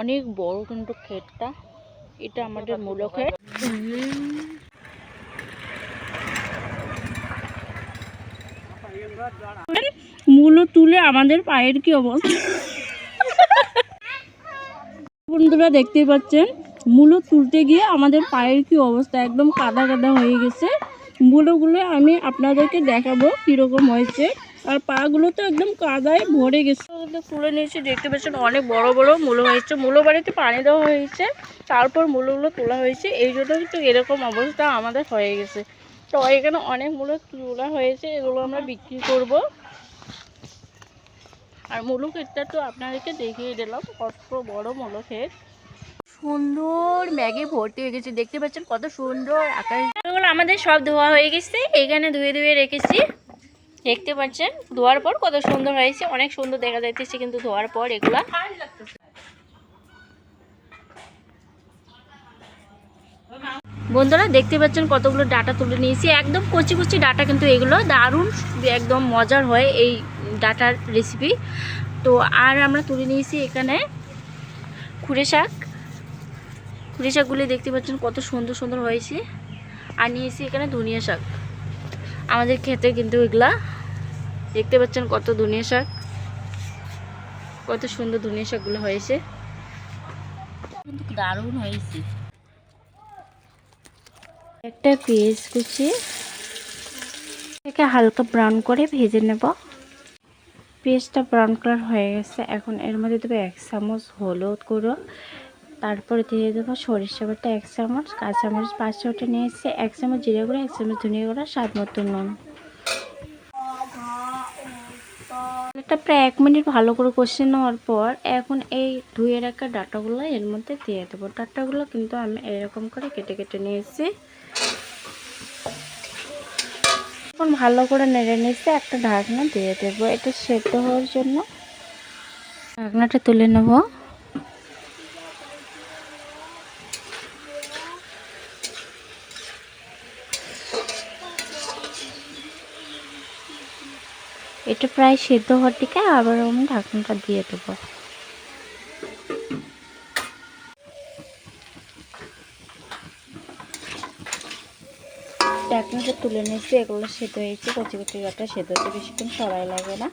অনেক বড় কিন্তু ক্ষেতটা। এটা আমাদের মূলো ক্ষেত। মূলো তুলে আমাদের পায়ের কি অবস্থা? বন্ধুরা দেখতে পাচ্ছেন, মূলো তুলতে গিয়ে আমাদের পায়ের কি অবস্থা? একদম কাদা কাদা হয়ে গেছে। মূলোগুলো আমি আপনাদেরকে দেখাবো কীরকম হয়েছে। আর পাগুলো তো একদম কাদায় ভরে গেছে। তুলে নিয়েছি দেখতে পাচ্ছেন অনেক বড় বড় মূলো হয়েছে। মূলো বাড়িতে পানি দেওয়া হয়েছে তারপর মূলোগুলো তোলা হয়েছে। এই জন্য কিন্তু এরকম অবস্থা আমাদের হয়ে গেছে। তো এখানে অনেক মূলো তোলা হয়েছে এগুলো আমরা বিক্রি করব। আর মূলো ক্ষেতটা তো আপনাদেরকে দেখিয়ে দিলাম কত বড় মূলো ক্ষেত। সুন্দর ম্যাগি ভর্তি হয়ে গেছে দেখতে পাচ্ছেন কত সুন্দর আকাশ। এগুলো আমাদের সব ধোয়া হয়ে গেছে এখানে ধুয়ে ধুয়ে রেখেছি। দেখতে পাচ্ছেন? ধোয়ার পর কত সুন্দর হয়েছে। অনেক সুন্দর দেখা যাইতেছে কিন্তু ধোয়ার পর এগুলা। বন্ধুরা, দেখতে পাচ্ছেন কতগুলো ডাটা তুলে নিয়েছি। একদম কচি কচি ডাটা কিন্তু এগুলো। দারুণ, একদম মজার হয় এই ডাটার রেসিপি তো আর আমরা তুলে নিয়েছি এখানে খুঁড়ে শাক। খুঁড়ে শাকগুলি দেখতে পাচ্ছেন কত সুন্দর সুন্দর হয়েছে। আর নিয়েছি এখানে ধনিয়া শাক। আমাদের খেতে কিন্তু এগুলা দেখতে পাচ্ছেন কত ধনিয়া শাক। কত সুন্দর ধনিয়া শাকগুলো হয়েছে। কিন্তু দারুণ হয়েছে। একটা পেঁয়াজ কুচি এটাকে হালকা ব্রাউন করে ভেজে নেব। পেঁয়াজটা ব্রাউন কালার হয়ে গেছে এখন এর মধ্যে দেবো এক চামচ হলুদ গুঁড়ো। তারপরে দিয়ে দেবো সরিষা বাটা এক চামচ কাঁচামরিচ পাঁচ ছটা নিয়েছি এক চামচ জিরে গুঁড়ো এক চামচ ধনিয়া গুঁড়ো স্বাদ মতো নুন। এটা প্রায় এক মিনিট ভালো করে কষে নেওয়ার পর এখন এই ধুয়ে রাখা ডাটাগুলো এর মধ্যে দিয়ে দেবো। ডাটাগুলো কিন্তু আমি এরকম করে কেটে কেটে নিয়েছি। এখন ভালো করে নেড়ে নিয়েছি, একটা ঢাকনা দিয়ে দেবো। এটা সেদ্ধ হওয়ার জন্য। ঢাকনাটা তুলে নেব। এটা প্রায় সেদ্ধ হওয়ার দিকে আবার আমি ঢাকনাটা দিয়ে দেবো। ঢাকনাটা তুলে নিয়েছি, এগুলো সেদ্ধ হয়েছে কচি কচি ডাটা সেদ্ধ হতে বেশিক্ষণ সরাই লাগে না।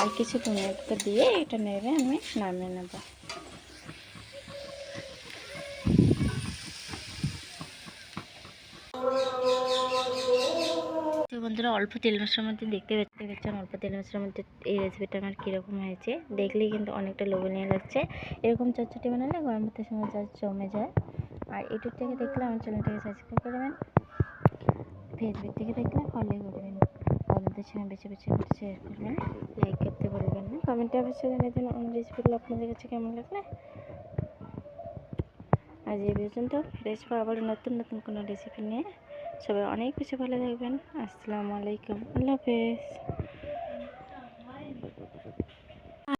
আর কিছু টমেটো দিয়ে এটা নেড়ে আমি নামিয়ে নেব। তো বন্ধুরা অল্প তেল মশলার মধ্যে দেখতে পাচ্ছেন অল্প তেল মশলার মধ্যে এই রেসিপিটা আমার কীরকম হয়েছে। দেখলেই কিন্তু অনেকটা লোভনীয় লাগছে। এরকম চটচটি বানালে গরম ভাতের সময় যা জমে যায়। আর ইউটিউব থেকে দেখলে আমার চ্যানেলটাকে সাবস্ক্রাইব করবেন ফেসবুক থেকে দেখলে ফলো করবেন বন্ধুদের সঙ্গে বেছে বেছে শেয়ার করবেন। লাইক করতে বলবেন না। কমেন্টে অবশ্যই জানিয়ে দেন আমার রেসিপিগুলো আপনাদের কাছে কেমন লাগলে। আজ এই পর্যন্ত। ফ্রেশ আবার নতুন নতুন কোনো রেসিপি নিয়ে সবাই অনেক বেশি ভালো থাকবেন আসসালামু আলাইকুম আল্লাহ হাফেজ